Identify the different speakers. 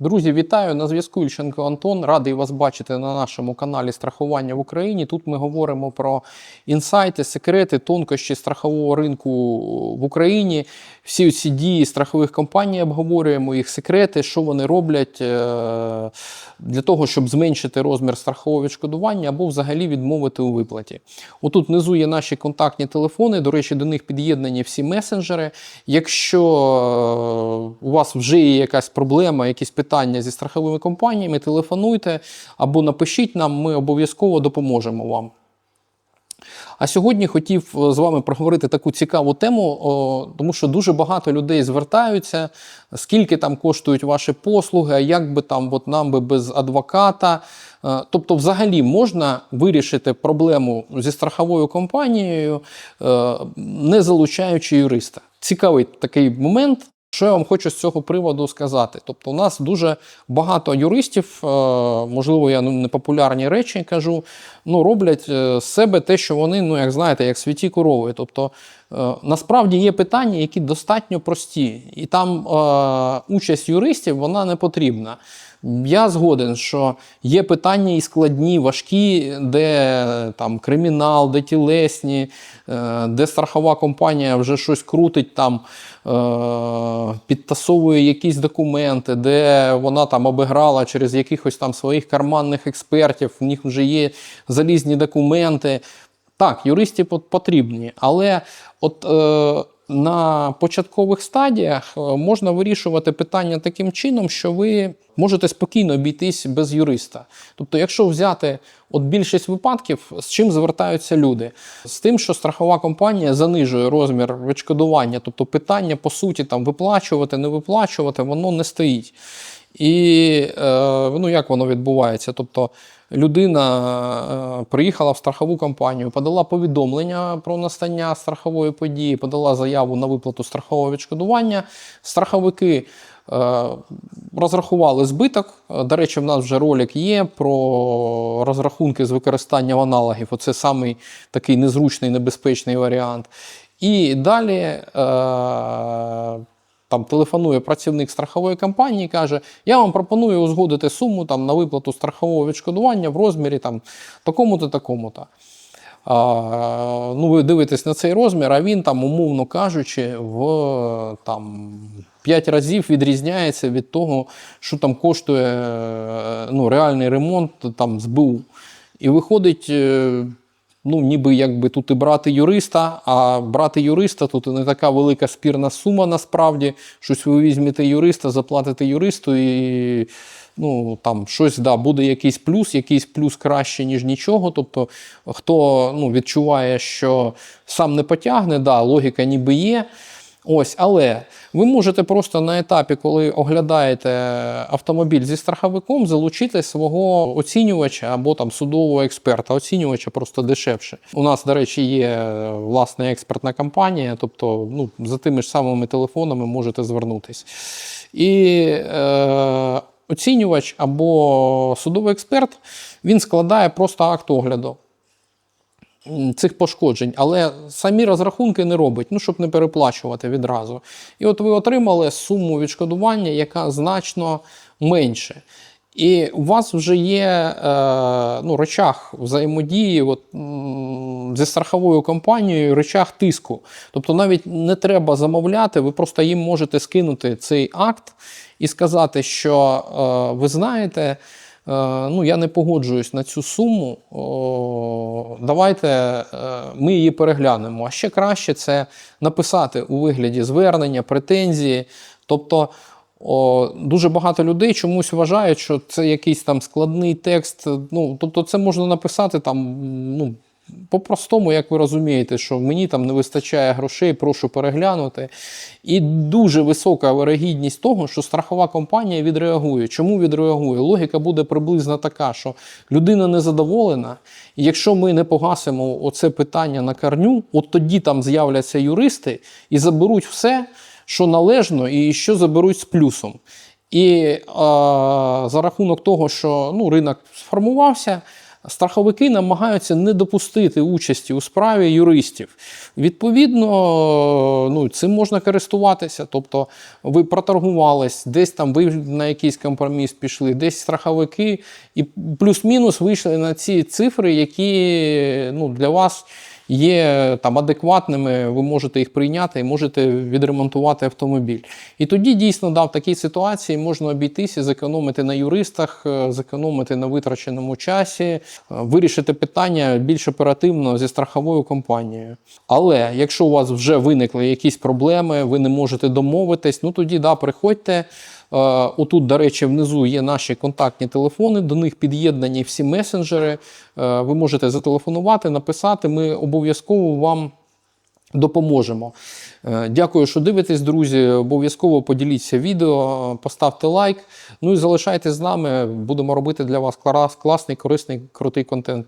Speaker 1: Друзі, вітаю! На зв'язку Ільченко Антон. Радий вас бачити на нашому каналі Страхування в Україні. Тут ми говоримо про інсайти, секрети, тонкощі страхового ринку в Україні. Всі ці дії страхових компаній обговорюємо, їх секрети, що вони роблять е, для того, щоб зменшити розмір страхового відшкодування або взагалі відмовити у виплаті. Отут внизу є наші контактні телефони. До речі, до них під'єднані всі месенджери. Якщо е, у вас вже є якась проблема, якісь питання зі страховими компаніями, телефонуйте або напишіть нам, ми обов'язково допоможемо вам. А сьогодні хотів е, з вами проговорити таку цікаву тему, тому що дуже багато людей звертаються, скільки там коштують ваші послуги, а як би там от нам би без адвоката. Е, Тобто, взагалі можна вирішити проблему зі страховою компанією, е, не залучаючи юриста. Цікавий такий момент. Що я вам хочу з цього приводу сказати? Тобто, у нас дуже багато юристів, е, можливо, я непопулярні речі кажу, ну, роблять е, з себе те, що вони, ну, як знаєте, як святі корови. Тобто, е, насправді є питання, які достатньо прості, і там участь юристів вона не потрібна. Я згоден, що є питання і складні, важкі, де там кримінал, де тілесні, де страхова компанія вже щось крутить, там підтасовує якісь документи, де вона там обіграла через якихось там своїх карманних експертів, в них вже є залізні документи. Так, юристи потрібні, але от е, на початкових стадіях е, можна вирішувати питання таким чином, що ви можете спокійно обійтись без юриста. Тобто, якщо взяти от більшість випадків, з чим звертаються люди? З тим, що страхова компанія занижує розмір відшкодування, тобто питання по суті там виплачувати, не виплачувати, воно не стоїть. І е, ну, як воно відбувається? Тобто людина е, приїхала в страхову компанію, подала повідомлення про настання страхової події, подала заяву на виплату страхового відшкодування. Страховики е, розрахували збиток. До речі, в нас вже ролик є про розрахунки з використанням аналогів. Оце самий такий незручний, небезпечний варіант. І далі. Е, там телефонує працівник страхової компанії каже: Я вам пропоную узгодити суму там, на виплату страхового відшкодування в розмірі там, такому-то, такому-то. А, ну, ви дивитесь на цей розмір, а він там, умовно кажучи, в там, 5 разів відрізняється від того, що там коштує е, ну, реальний ремонт там, з. І виходить. Ну, ніби якби тут і брати юриста, а брати юриста тут не така велика спірна сума насправді. Щось ви візьмете юриста, заплатите юристу і ну, там щось да, буде якийсь плюс, якийсь плюс краще, ніж нічого. Тобто, хто ну, відчуває, що сам не потягне, да, логіка ніби є. Ось, але ви можете просто на етапі, коли оглядаєте автомобіль зі страховиком, залучити свого оцінювача або там судового експерта. Оцінювача просто дешевше. У нас, до речі, є власне експертна компанія, тобто ну, за тими ж самими телефонами можете звернутись. І е, оцінювач або судовий експерт він складає просто акт огляду цих пошкоджень, але самі розрахунки не робить, ну, щоб не переплачувати відразу. І от ви отримали суму відшкодування, яка значно менше. І у вас вже є е, ну, речах взаємодії от, зі страховою компанією, речах тиску. Тобто навіть не треба замовляти, ви просто їм можете скинути цей акт і сказати, що е, ви знаєте, ну, я не погоджуюсь на цю суму. Давайте е, ми її переглянемо. А ще краще це написати у вигляді звернення, претензії. Тобто о, дуже багато людей чомусь вважають, що це якийсь там складний текст. Ну, тобто, це можна написати там. ну, по-простому, як ви розумієте, що мені там не вистачає грошей, прошу переглянути. І дуже висока вирогідність того, що страхова компанія відреагує. Чому відреагує? Логіка буде приблизно така, що людина незадоволена, і якщо ми не погасимо оце питання на корню, от тоді там з'являться юристи і заберуть все, що належно, і що заберуть з плюсом. І е, за рахунок того, що ну, ринок сформувався. Страховики намагаються не допустити участі у справі юристів. Відповідно, ну, цим можна користуватися. Тобто ви проторгувались, десь там ви на якийсь компроміс пішли, десь страховики, і плюс-мінус вийшли на ці цифри, які ну, для вас є там адекватними, ви можете їх прийняти і можете відремонтувати автомобіль. І тоді дійсно да, в такій ситуації можна обійтися, зекономити на юристах, е, зекономити на витраченому часі, е, вирішити питання більш оперативно зі страховою компанією. Але якщо у вас вже виникли якісь проблеми, ви не можете домовитись, ну тоді да, приходьте. Е, Отут, до речі, внизу є наші контактні телефони, до них під'єднані всі месенджери. Е, Ви можете зателефонувати, написати. Ми обов'язково вам допоможемо. Е, Дякую, що дивитесь, друзі. Обов'язково поділіться відео, поставте лайк. Ну і залишайтесь з нами. Будемо робити для вас клас- класний, корисний, крутий контент.